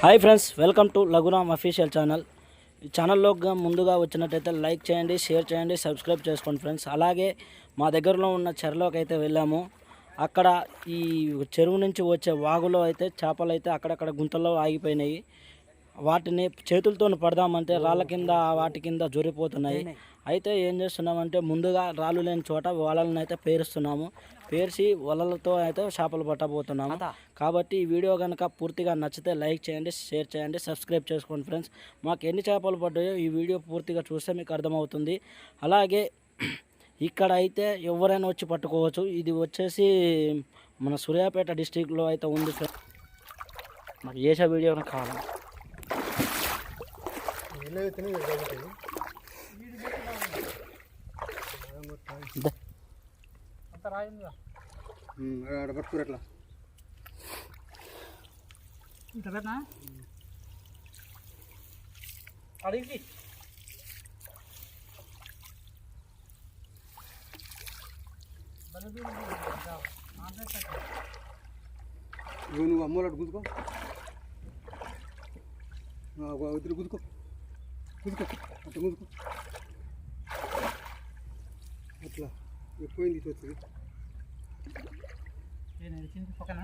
Hi friends welcome to Laghuram official channel. ఛానల్లో ముందుగా వచ్చినట్టయితే లైక్ చేయండి షేర్ చేయండి సబ్స్క్రైబ్ చేసుకోండి ఫ్రెండ్స్. అలాగే మా దగ్గరలో ఉన్న చెరలోకి అయితే వెళ్ళాము. అక్కడ ఈ చెరువు నుంచి వచ్చే వాగులో అయితే చేపలు అయితే అక్కడక్కడ గుంతల్లో ఆగిపోయినాయి. వాటిని చేతులతో పడదామంటే రాళ్ళ కింద వాటి కింద జొరిపోతున్నాయి. అయితే ఏం చేస్తున్నామంటే ముందుగా రాళ్ళు లేని చోట వాళ్ళని అయితే పేరుస్తున్నాము. పేర్చి వలలతో అయితే చేపలు పట్టబోతున్నాము. కాబట్టి ఈ వీడియో కనుక పూర్తిగా నచ్చితే లైక్ చేయండి షేర్ చేయండి సబ్స్క్రైబ్ చేసుకోండి ఫ్రెండ్స్. మాకు ఎన్ని చేపలు పడ్డాయో ఈ వీడియో పూర్తిగా చూస్తే మీకు అర్థమవుతుంది. అలాగే ఇక్కడ అయితే ఎవరైనా వచ్చి పట్టుకోవచ్చు. ఇది వచ్చేసి మన సూర్యాపేట డిస్టిక్లో అయితే ఉంది ఫ్రెండ్స్. మాకు చేసే వీడియో కావాలి. ఆడ పట్టుకురు అట్లా అడిగి ఇగో నువ్వు అమ్మోలాడు గుంజుకో ఇద్దరు గుంజుకో గుంజుకో అట్లా గుంజుకో అట్లా ఎక్కువైంది ఇది వచ్చింది పక్కన.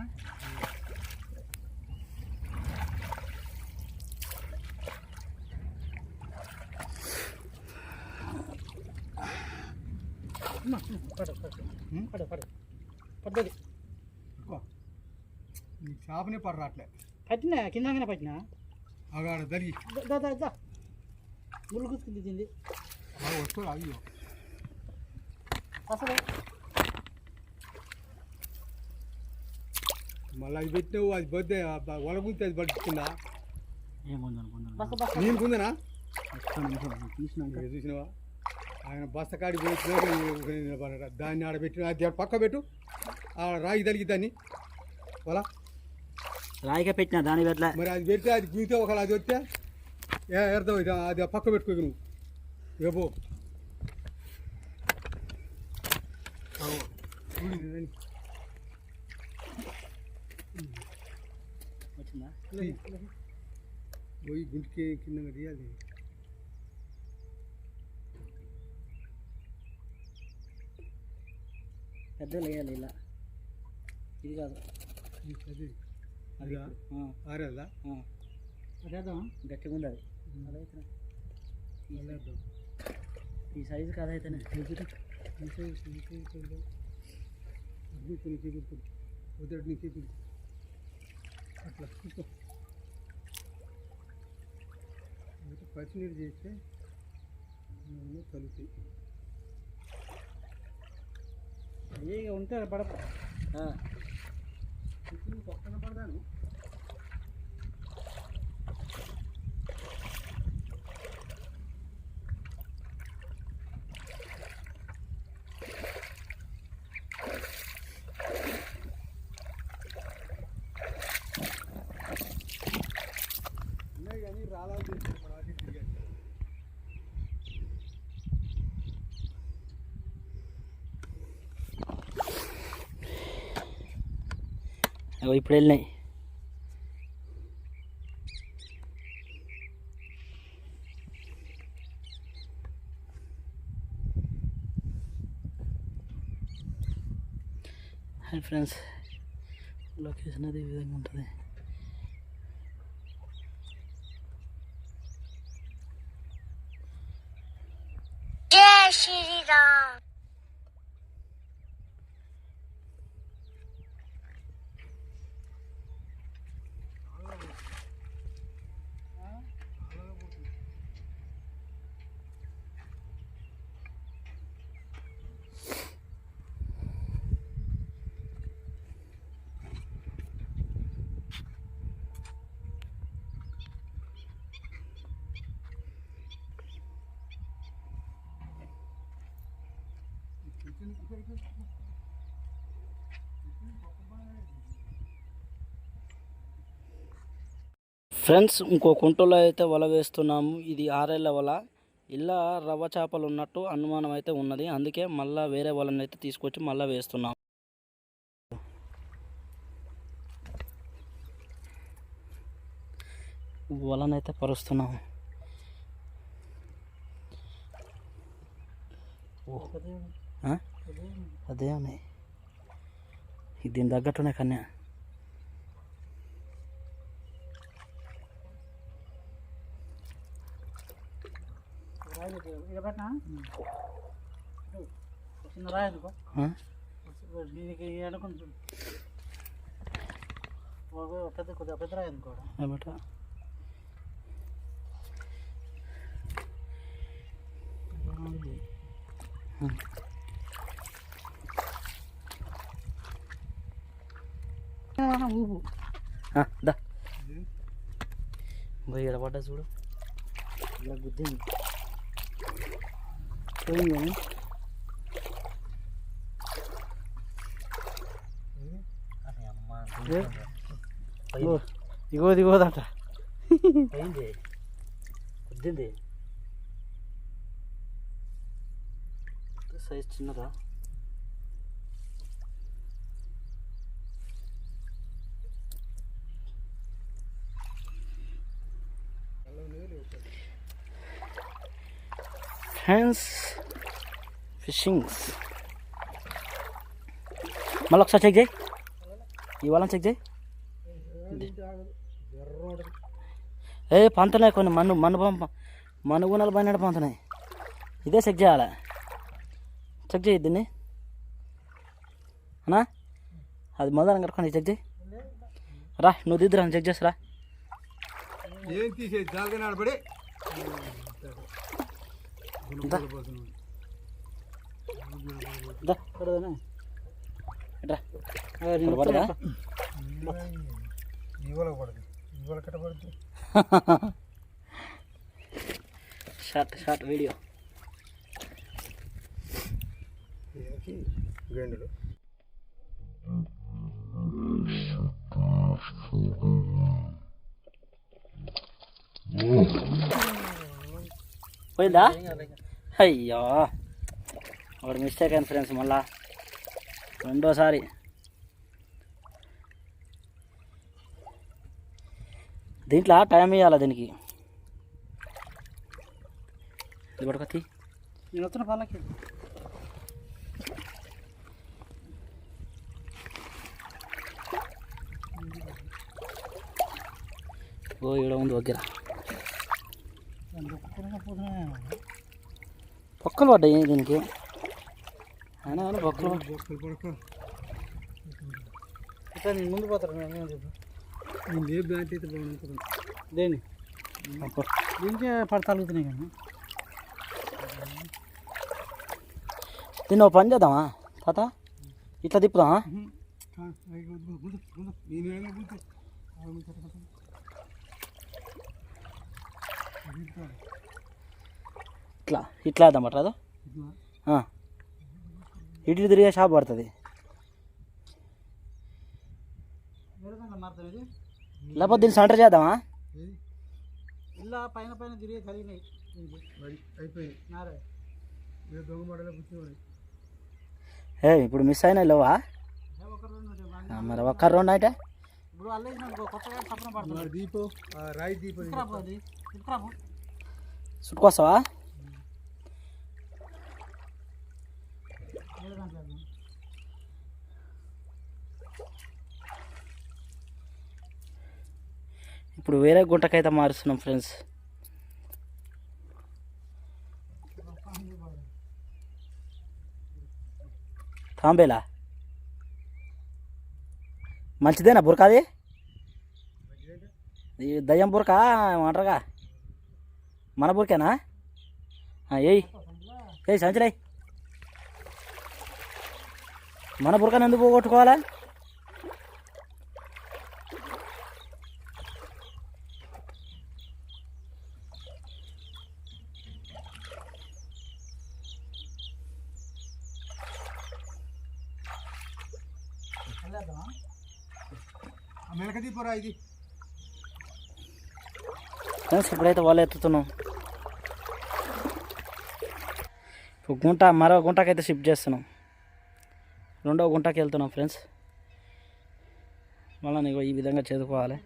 పడ్డది. ఎక్కువ నీ చేపనే పడ రాట్లే పట్టినా? కిందగానే పట్టినా? ఆగాడ దరిగి ముళ్ళు గుచ్చుకుంది తింది. అయ్యో అసలు మళ్ళీ అది పెట్టినావు అది బద్దే ఒలగుంటే అది పట్టుకుందా నేను కుందనా చూసినావా? ఆయన బస్త కాడికి పోయి నిలబడ్డాడు. దాన్ని ఆడ పెట్టిన అది ఆడ పక్క పెట్టు. ఆ రాయి తలిగి దాన్ని. వాళ్ళ రాయిగా పెట్టినా దాని పెట్ల మరి అది పెడితే అది గీతే ఒకవేళ అది వస్తే ఇది అది పక్క పెట్టుకో ఇక నువ్వు ఏబో వచ్చిందా పోయి గుంటికి కింద తీయాలి పెద్ద వేయాలి ఇలా ఇది కాదు అది అది అదా? ఆ, ఆరేదా ఆ. అదేద్దాం గట్టిగా ఉంది అది అదైతే ఈ సైజుకి అదైతేనే వద్దటి నీకు చూపించు. అట్లా చూసుకో అయితే పచ్చినీరు చేస్తే ఏమన్నా తలుతాయి. ఏ ఉంటే పడ పక్కన పడదాను ఉన్నాయి కానీ రాలాలు చేస్తే మన అటు ఇటు తిరిగాయి. ఇప్పుడు వెళ్ళినాయి హాయ్ ఫ్రెండ్స్ లొకేషన్ అది ఈ విధంగా ఉంటుంది జై శ్రీరామ్ ఫ్రెండ్స్ ఇంకో కుంటలో అయితే వల వేస్తున్నాము. ఇది ఆరేళ్ళ వల. ఇలా రవ్వ చేపలు ఉన్నట్టు అనుమానం అయితే ఉన్నది. అందుకే మళ్ళీ వేరే వలని అయితే తీసుకొచ్చి మళ్ళీ వేస్తున్నాం వలనైతే పరుస్తున్నాము. ఓ. ఆ? అదే ఉన్నాయి ఇది దీని తగ్గట్టునే కన్యా చిన్న రాయి అనుకో ఆ? దీనికి అనుకుంటుంది పెద్ద కొద్దిగా పెద్ద రాయి అనుకో ఏమిటా ఊపు. ఆ, దా. పోయి ఎడబడ్డా చూడు. ఇలా గుద్దింది పోయింది ఇగో దిగోదట పోయింది. గుద్దింది. సైజ్ చిన్నదా? ఫ్రెండ్స్ ఫిషింగ్స్ మళ్ళీ ఒకసారి చెక్ చేయి ఇవాళ చెక్ చేయి ఏ పంతున్నాయి కొన్ని మన్ను మన్ను పంప మన్ను గుణాలు పైన పంతున్నాయి ఇదే చెక్ చేయాలి చెక్ చేయి దీన్ని అన్నా అది మొదలు కట్టుకొని చెక్ చేయి రా నువ్వు దిద్దురా చెక్ చేసిరా ఏం తీసేది జాలగా షార్ట్ షార్ట్ వీడియో. గండులు. పోయిందా? అయ్యో ఒకటి మిస్టేక్ అయింది ఫ్రెండ్స్ మళ్ళా రెండోసారి దీంట్లో టైం ఇవ్వాలి దీనికి? ఇది పడుకొత్తి నేను వస్తున్న పళ్ళకి ఓ ఈడ ఉంది దగ్గర. పొక్కలు పడ్డాయి దీనికి. అయినా కానీ పొక్కలు ఇట్లా నేను ముందు పోతాను నేను ఏం అయితే బాగుంటుంది. దేని. దీనికే పడతాలుగుతున్నాయి కానీ దీన్ని ఒక పని చేద్దామా? తాత ఇట్లా తిప్పుదామా? నేను ఇట్లా ఇట్లా పట్టరాదు ఆ. ఇటు తిరిగే షాప్ పడుతుంది. లేకపోతే దీన్ని సెంటర్ చేద్దామా? ఇలా పైన పైన తిరిగి కలిగినాయి. ఏ ఇప్పుడు మిస్ అయినా లేవా? మరి ఒక్క రెండు అయితే ఇప్పుడు అల్లేసిన కొత్తగా సపన పడుతుంది మరి దీపం ఆ రాయి దీపం ఇటుకురాపు అది ఇటుకురాపు చుట్టుకొస్తావా వేరే దాంట్లో వేద్దాం. ఇప్పుడు వేరే గుంటకైతే మారుస్తున్నాం ఫ్రెండ్స్. తాంబేలా? మంచిదేనా బురకాది దయ్యం బురక ఏమంటారుగా మన బురకేనా? ఏయ్ ఏయ్ సంచలే. మన బురకను ఎందుకు పోగొట్టుకోవాలా? ఇప్పుడైతే వాళ్ళు ఎత్తుతున్నాం. ఇప్పుడు గుంట మరో గుంటకైతే షిఫ్ట్ చేస్తున్నాం. రెండో గుంటకి వెళ్తున్నాం ఫ్రెండ్స్ మళ్ళీ నీకు ఈ విధంగా చదువుకోవాలి